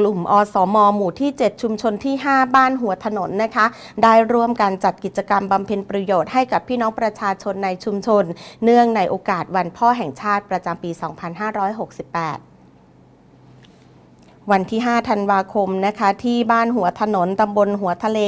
กลุ่มอสม หมู่ที่ 7 ชุมชนที่ 5 บ้านหัวถนนนะคะ ได้ร่วมกันจัดกิจกรรมบำเพ็ญประโยชน์ให้กับพี่น้องประชาชนในชุมชน เนื่องในโอกาสวันพ่อแห่งชาติประจำปี 2568 วันที่ 5 ธันวาคมนะคะ ที่บ้านหัวถนนตำบลหัวทะเล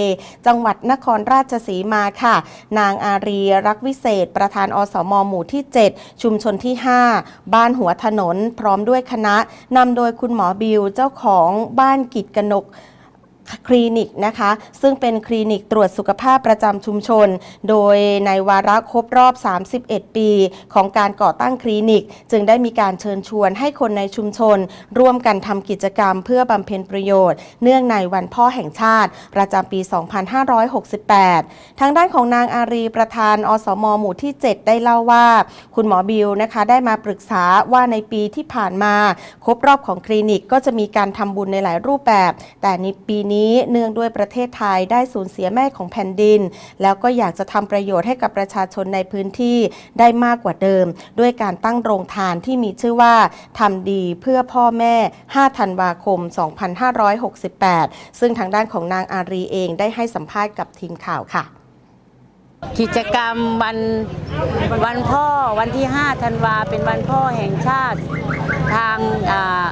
จังหวัดนครราชสีมาค่ะ นางอารีรักวิเศษ ประธานอสมหมู่ที่ 7 ชุมชนที่ 5 บ้านหัวถนนพร้อมด้วยคณะนำโดยคุณหมอบิวเจ้าของบ้านกิจกนก คลินิกนะคะ ซึ่งเป็นคลินิกตรวจสุขภาพประจำชุมชน โดยในวาระครบรอบ 31 ปี ของการก่อตั้งคลินิก จึงได้มีการเชิญชวนให้คนในชุมชน ร่วมกันทำกิจกรรมเพื่อบำเพ็ญประโยชน์ เนื่องในวันพ่อแห่งชาติ ประจำปี 2568 ทางด้านของนางอารีประธานอสมหมู่ที่ 7 ได้เล่าว่า คุณหมอบิวนะคะ ได้มาปรึกษาว่าในปีที่ผ่านมา ครบรอบของคลินิกก็จะมีการทำบุญในหลายรูปแบบ แต่ในปีนี้เนื่องด้วยประเทศไทยได้สูญเสียแม่ของแผ่นดิน แล้วก็อยากจะทำประโยชน์ให้กับประชาชนในพื้นที่ได้มากกว่าเดิม ด้วยการตั้งโรงทานที่มีชื่อว่าทำดีเพื่อพ่อแม่ 5 ธันวาคม 2568 ซึ่งทางด้านของนางอารีเองได้ให้สัมภาษณ์กับทีมข่าวค่ะกิจกรรมวันวันพ่อวันที่ 5 ธันวาเป็นวันพ่อแห่งชาติทางอ่า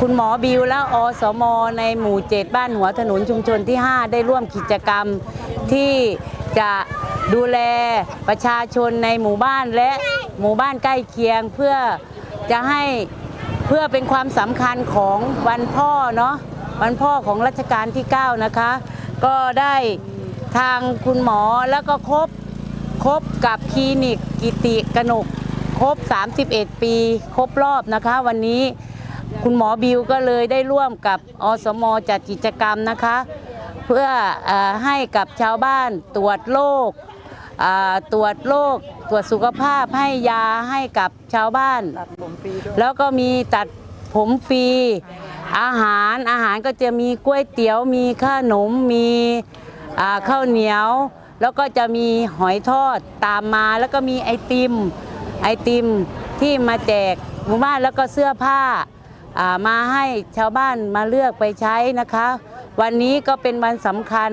คุณหมอบิวและอสม ในหมู่เจ็ดบ้านหัวถนนชุมชนที่ 5 ได้ร่วมกิจกรรมที่จะดูแลประชาชนในหมู่บ้านและหมู่บ้านใกล้เคียงเพื่อจะให้เพื่อเป็นความสำคัญของวันพ่อเนาะวันพ่อของรัชกาลที่ 9 นะคะ ก็ได้ทางคุณหมอแล้วก็ครบครบกับคลินิกกิติกนกครบ 31 ปี ครบรอบนะคะวันนี้ คุณหมอบิวก็เลยได้ร่วมกับอสมจัดกิจกรรมนะคะ เพื่ออให้กับชาวบ้านตรวจโรคตรวจโรคตรวจสุขภาพให้ยาให้กับชาวบ้าน แล้วก็มีตัดผมฟรีอาหารอาหารก็จะมีก๋วยเตี๋ยวมีขนมมีข้าวเหนียว แล้วก็จะมีหอยทอดตามมาแล้วก็มีไอติมไอติมที่มาแจกหมู่บ้านแล้วก็เสื้อผ้า มาให้ชาวบ้านมาเลือกไปใช้นะคะ วันนี้ก็เป็นวันสำคัญ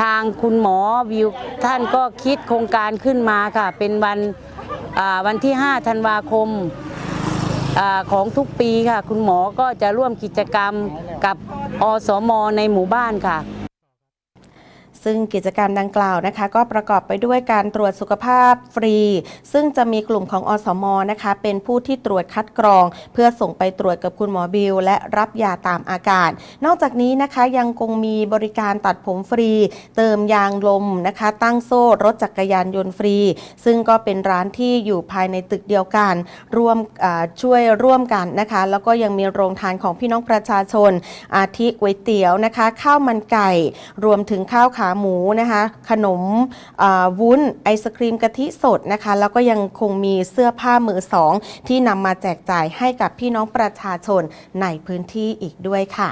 ทางคุณหมอวิวท่านก็คิดโครงการขึ้นมาค่ะ เป็นวันวันที่ 5 ธันวาคมอของทุกปีค่ะ คุณหมอก็จะร่วมกิจกรรมกับอสมในหมู่บ้านค่ะ ซึ่งกิจกรรมดังกล่าวนะคะ ก็ประกอบไปด้วยการตรวจสุขภาพฟรี ซึ่งจะมีกลุ่มของอสมนะคะ เป็นผู้ที่ตรวจคัดกรอง เพื่อส่งไปตรวจกับคุณหมอบิวและรับยาตามอาการ นอกจากนี้นะคะยังคงมีบริการตัดผมฟรี เติมยางลมนะคะ ตั้งโซ่รถจักรยานยนต์ฟรี ซึ่งก็เป็นร้านที่อยู่ภายในตึกเดียวกันร่วมช่วยร่วมกันนะคะ แล้วก็ยังมีโรงทานของพี่น้องประชาชน อาทิก๋วยเตี๋ยวนะคะ ข้าวมันไก่ รวมถึงข้าวขาหมูนะคะ ขนมวุ้นไอศครีมกะทิสดนะคะ แล้วก็ยังคงมีเสื้อผ้ามือสองที่นำมาแจกจ่ายให้กับพี่น้องประชาชนในพื้นที่อีกด้วยค่ะ